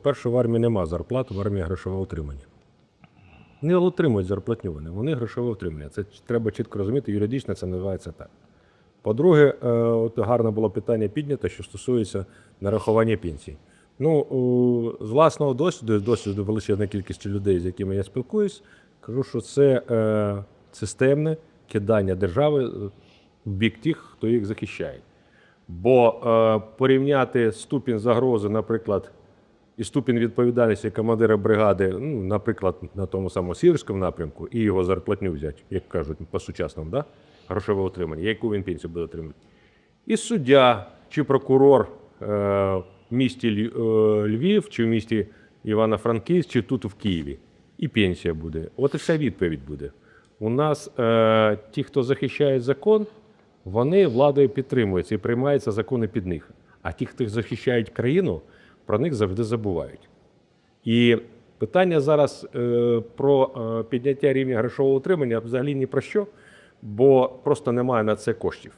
По-перше, в армії нема зарплат, в армії грошове утримання. Не отримують зарплатню вони, вони грошове утримання. Це треба чітко розуміти, юридично це називається так. По-друге, е, от гарне було питання піднято, що стосується нарахування пенсій. Ну, з власного досвіду, досвіду величезної кількості людей, з якими я спілкуюсь, кажу, що це е, системне кидання держави е, в бік тих, хто їх захищає. Бо порівняти ступінь загрози, наприклад, і ступінь відповідальності командира бригади, ну, наприклад, на тому самому Сіверському напрямку, і його зарплатню взяти, як кажуть по-сучасному, да? грошове утримання, яку він пенсію буде отримувати. І суддя чи прокурор е, в місті е, Львів, чи в місті Івано-Франківськ, чи тут в Києві. І пенсія буде. От і вся відповідь буде. У нас е, ті, хто захищає закон, вони владою підтримуються і приймаються закони під них. А ті, хто захищають країну, про них завжди забувають. І питання зараз е, про е, підняття рівня грошового утримання взагалі ні про що, бо просто немає на це коштів.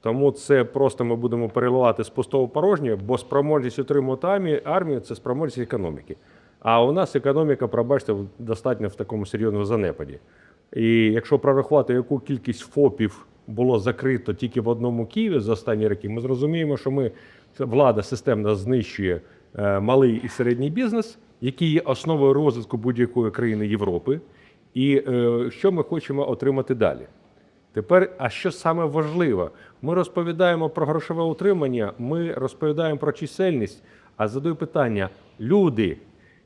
Тому це просто ми будемо переливати з пустого в порожнє, бо спроможність утримувати армію, це спроможність економіки. А у нас економіка, пробачте, достатньо в такому серйозному занепаді. І якщо прорахувати, яку кількість ФОПів було закрито тільки в одному Києві за останні роки, ми зрозуміємо, що ми влада системно знищує малий і середній бізнес, який є основою розвитку будь-якої країни Європи. І е, що ми хочемо отримати далі? Тепер, а що саме важливо? Ми розповідаємо про грошове утримання, ми розповідаємо про чисельність, а задаю питання: люди,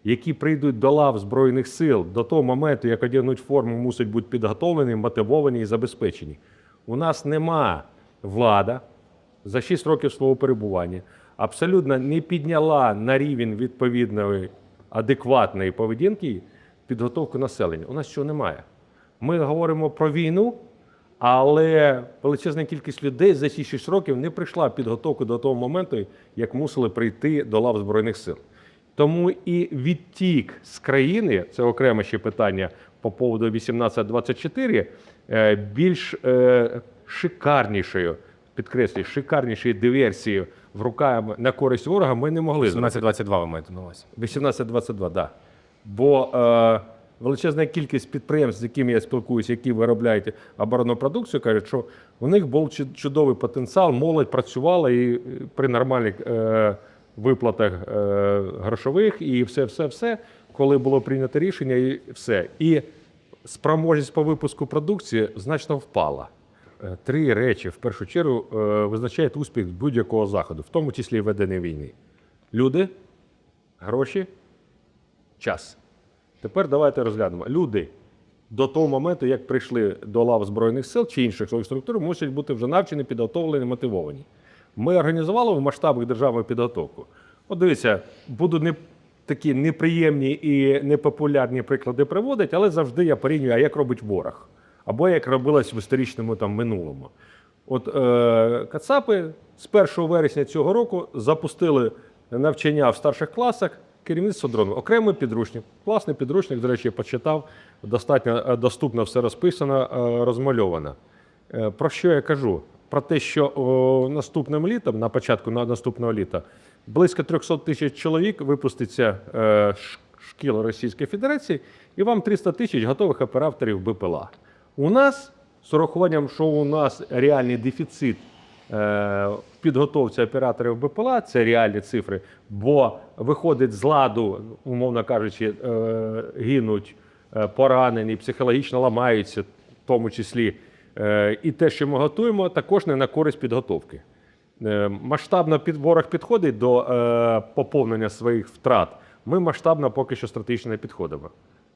які прийдуть до лав Збройних сил до того моменту, як одягнуть форму, мусять бути підготовлені, мотивовані і забезпечені. У нас нема влада за 6 років свого перебування, абсолютно не підняла на рівень відповідної адекватної поведінки підготовку населення. У нас цього немає. Ми говоримо про війну, але величезна кількість людей за ці 6 років не прийшла підготовка до того моменту, як мусили прийти до лав Збройних сил. Тому і відтік з країни, це окреме ще питання по поводу 1824, е, більш е, шикарнішою, підкреслюю, шикарнішою диверсією в руками на користь ворога ми не могли зробити. 17-22 ви маєте на увазі. 18-22, да. Бо е, величезна кількість підприємств, з якими я спілкуюся, які виробляють оборонну продукцію, кажуть, що у них був чудовий потенціал, молодь працювала і е, при нормальних е, виплатах е, грошових, і все, все, все, коли було прийнято рішення, і все. І спроможність по випуску продукції значно впала. Е, Три речі в першу чергу е, визначають успіх будь-якого заходу, в тому числі ведення війни. Люди, гроші, час. Тепер давайте розглянемо. Люди до того моменту, як прийшли до лав Збройних сил чи інших своїх структур, мусять бути вже навчені, підготовлені, мотивовані. Ми організували в масштабах держави підготовку. От дивіться, буду не такі неприємні і непопулярні приклади приводити, але завжди я порівнюю, а як робить ворог, або як робилось в історичному там минулому. От е, Кацапи з 1 вересня цього року запустили навчання в старших класах керівництво дрону. Окремий підручник. Класний підручник, до речі, почитав. Достатньо е, доступно все розписано, е, розмальовано. Е, Про що я кажу? Про те, що о, наступним літом, на початку на- наступного літа, близько 300 тисяч чоловік випуститься е, шкіл Російської Федерації, і вам 300 тисяч готових операторів БПЛА. У нас, з урахуванням, що у нас реальний дефіцит е, в підготовці операторів БПЛА, це реальні цифри, бо виходить з ладу, умовно кажучи, е, гинуть, е, поранені, психологічно ламаються, в тому числі. І те, що ми готуємо, також не на користь підготовки. Масштабно під ворог підходить до поповнення своїх втрат. Ми масштабно поки що стратегічно не підходимо.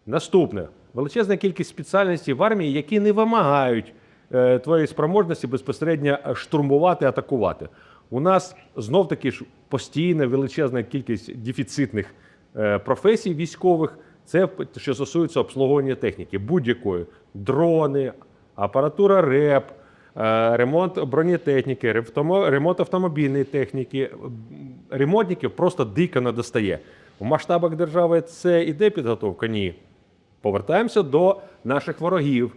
Наступне величезна кількість спеціальностей в армії, які не вимагають е, твоєї спроможності безпосередньо штурмувати, атакувати. У нас знов таки ж постійна величезна кількість дефіцитних е, професій військових. Це що стосується обслуговування техніки, будь-якої дрони, апаратура РЕП, е, ремонт бронетехніки, ремонт автомобільної техніки. Ремонтників просто дико не достає. У масштабах держави це іде підготовка? Ні. Повертаємося до наших ворогів.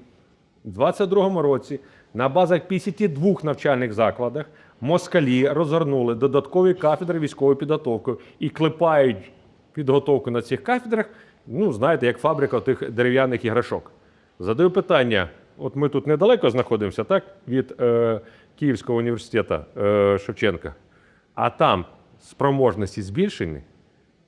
У 22-му році на базах 52 навчальних закладах москалі розгорнули додаткові кафедри військової підготовки і клепають підготовку на цих кафедрах, ну, знаєте, як фабрика тих дерев'яних іграшок. Задаю питання: от ми тут недалеко знаходимося, так, від е, Київського університету е, Шевченка, а там спроможності збільшені,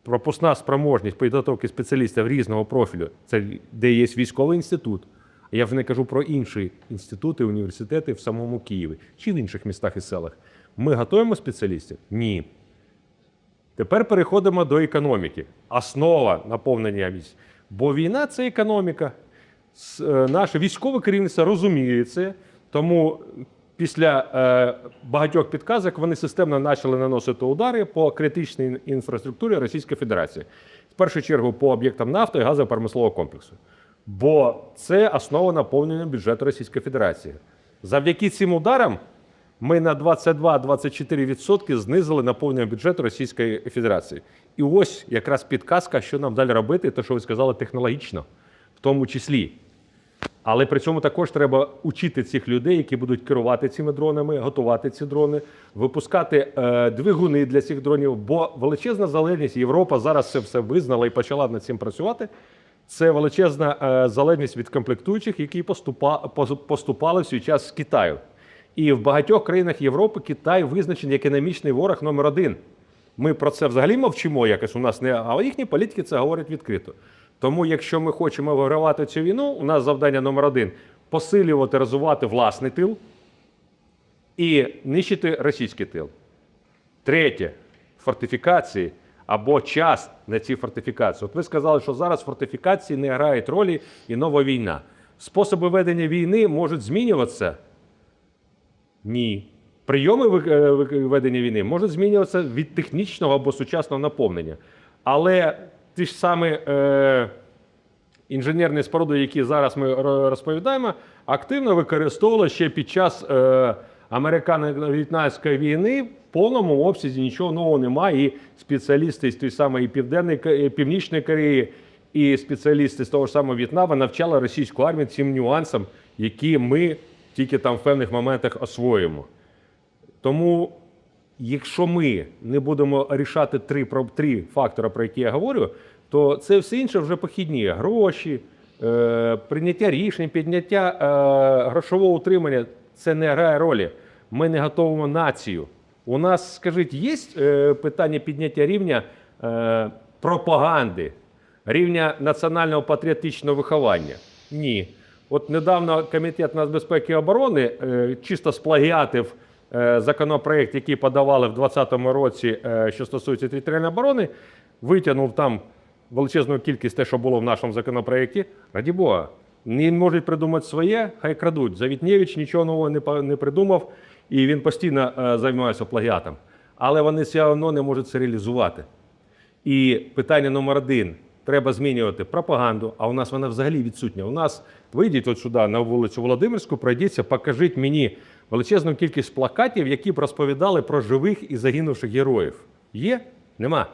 пропускна спроможність підготовки спеціалістів різного профілю, це де є військовий інститут. Я вже не кажу про інші інститути, університети в самому Києві чи в інших містах і селах. Ми готуємо спеціалістів? Ні. Тепер переходимо до економіки. Основа наповнення військ. Бо війна це економіка. Е, Наше військове керівництво розуміє це, тому після е, багатьох підказок вони системно почали наносити удари по критичній інфраструктурі Російської Федерації. В першу чергу по об'єктам нафти і газово-промислового комплексу. Бо це основа наповнення бюджету Російської Федерації. Завдяки цим ударам ми на 22-24% знизили наповнення бюджету Російської Федерації. І ось якраз підказка, що нам далі робити, те, що ви сказали, технологічно, в тому числі. Але при цьому також треба учити цих людей, які будуть керувати цими дронами, готувати ці дрони, випускати е, двигуни для цих дронів. Бо величезна залежність Європа зараз це все визнала і почала над цим працювати. Це величезна е, залежність від комплектуючих, які поступа, поступали в свій час з Китаю. І в багатьох країнах Європи Китай визначений економічний ворог номер один. Ми про це взагалі мовчимо якось у нас не, а їхні політики це говорять відкрито. Тому, якщо ми хочемо вигравати цю війну, у нас завдання номер один посилювати, розвивати власний тил і нищити російський тил. Третє фортифікації або час на ці фортифікації. От ви сказали, що зараз фортифікації не грають ролі і нова війна. Способи ведення війни можуть змінюватися. Ні. Прийоми е, ведення війни можуть змінюватися від технічного або сучасного наповнення. Але ті ж самі е, інженерні споруди, які зараз ми розповідаємо, активно використовували ще під час е, американо-в'єтнамської війни. В повному обсязі нічого нового немає. І спеціалісти з тієї самої Південної е, Північної Кореї, і спеціалісти з того ж самого В'єтнаму навчали російську армію цим нюансам, які ми тільки там в певних моментах освоїмо. Тому, якщо ми не будемо рішати три, про- три фактори, про які я говорю, то це все інше вже похідні. Гроші, е, прийняття рішень, підняття е, грошового утримання це не грає ролі. Ми не готуємо націю. У нас, скажіть, є е, питання підняття рівня е, пропаганди, рівня національного патріотичного виховання? Ні. От недавно Комітет нацбезпеки і оборони е, чисто сплагіатив законопроект, який подавали в 2020 році, е, що стосується територіальної оборони, витягнув там величезну кількість те, що було в нашому законопроекті. Раді Бога, не можуть придумати своє, хай крадуть. Завітнєвич нічого нового не, придумав, і він постійно е, займається плагіатом. Але вони все одно не можуть це реалізувати. І питання номер один: треба змінювати пропаганду. А у нас вона взагалі відсутня. У нас вийдіть от сюди на вулицю Володимирську, пройдіться, покажіть мені величезну кількість плакатів, які б розповідали про живих і загинувших героїв. Є? Нема.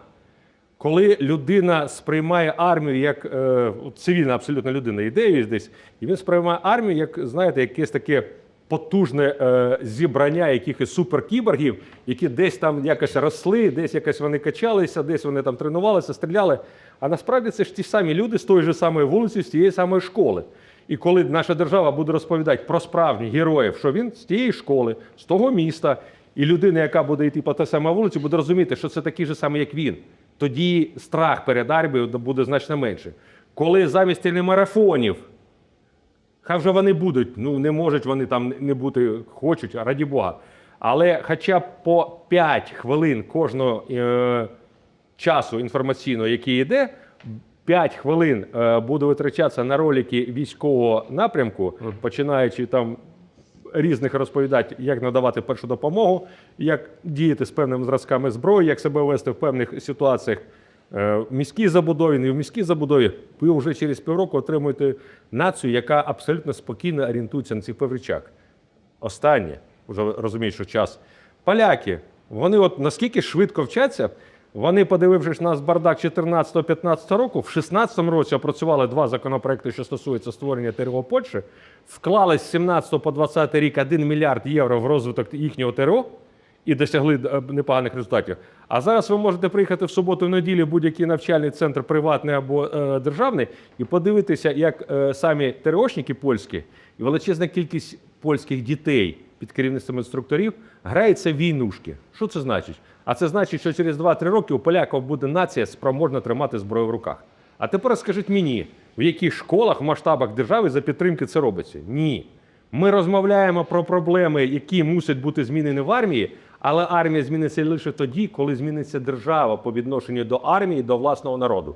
Коли людина сприймає армію як е, цивільна абсолютно людина, ідею десь, і він сприймає армію як, знаєте, якесь таке потужне е, зібрання якихось суперкіборгів, які десь там якось росли, десь якось вони качалися, десь вони там тренувалися, стріляли. А насправді це ж ті самі люди з тої ж самої вулиці, з тієї самої школи. І коли наша держава буде розповідати про справжніх героїв, що він з тієї школи, з того міста, і людина, яка буде йти по той самій вулиці, буде розуміти, що це такий же самий, як він. Тоді страх перед армією буде значно менше. Коли замість телемарафонів, хай вже вони будуть, ну не можуть вони там не бути, хочуть, раді Бога. Але хоча б по 5 хвилин кожного е, часу інформаційного, який йде, 5 хвилин е, буде витрачатися на ролики військового напрямку, починаючи там різних розповідати, як надавати першу допомогу, як діяти з певними зразками зброї, як себе вести в певних ситуаціях е, в міській забудові, не в міській забудові. Ви вже через півроку отримуєте націю, яка абсолютно спокійно орієнтується на цих речах. Останнє, вже розумієш, що час. Поляки, вони от наскільки швидко вчаться, вони, подивившись на бардак 14-15 року, в 16 році опрацювали два законопроекти, що стосуються створення ТРО Польщі, вклали з 17 по 20 рік 1 мільярд євро в розвиток їхнього ТРО, і досягли е, непоганих результатів. А зараз ви можете приїхати в суботу в неділю будь-який навчальний центр, приватний або е, державний, і подивитися, як е, самі ТРОшники польські і величезна кількість польських дітей під керівництвом інструкторів граються в війнушки. Що це значить? А це значить, що через 2-3 роки у поляків буде нація спроможна тримати зброю в руках. А тепер скажіть мені, в яких школах в масштабах держави за підтримки це робиться? Ні. Ми розмовляємо про проблеми, які мусять бути змінені в армії, але армія зміниться лише тоді, коли зміниться держава по відношенню до армії, до власного народу.